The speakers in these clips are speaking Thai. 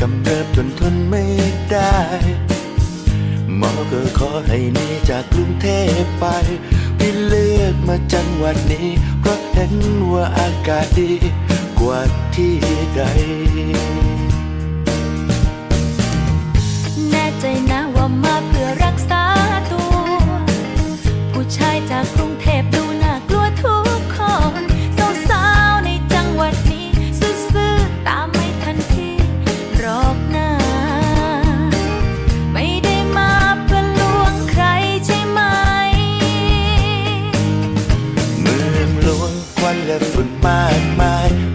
กำเริบจนทนไม่ได้หมอก็ขอให้หนีจากกรุงเทพไปพี่เลือกมาจังหวัดนี้ เพราะเห็นว่าอากาศดีกว่าที่ใด แน่ใจนะว่ามาเพื่อรักษาตัว ผู้ชายจากกรุงเทพ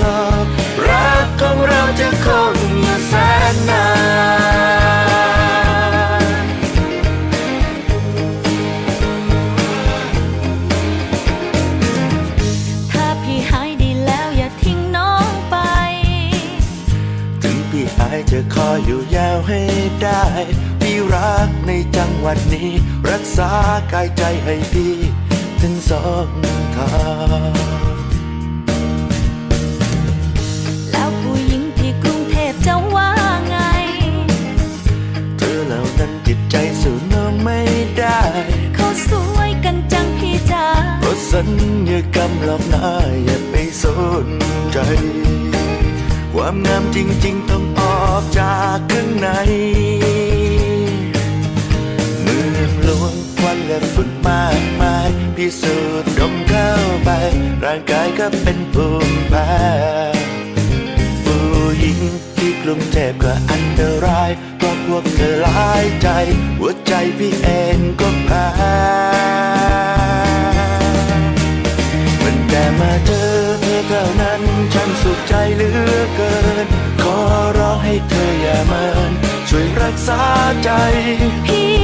หลอกรักของเราจะคงอยู่แสนนานถ้าพี่หายดีแล้วอย่าทิ้งน้องไป ถึงพี่อายจะคอยอยู่ยาวให้ได้ พี่รักในจังหวัดนี้ รักษากายใจให้พี่ถึงสองทาง จิตใจสู่น้องไม่ได้เขาสวยกันจังพี่จ๋าเพราะสัญญากรรมหลอกหน้าอย่าไปสนใจ ความงามจริง ๆ ต้องออกจากข้างในเมืองหลวงควันและฝุ่นมากมาย พิสูจน์ดมเข้าไป ร่างกายก็เป็นภูมิแพ้ ใจหัวใจพี่เองก็แพ้มันแต่มาเจอเธอเท่านั้นฉันสุขใจเหลือเกิน ขอร้องให้เธออย่าเมินช่วยรักษาใจพี่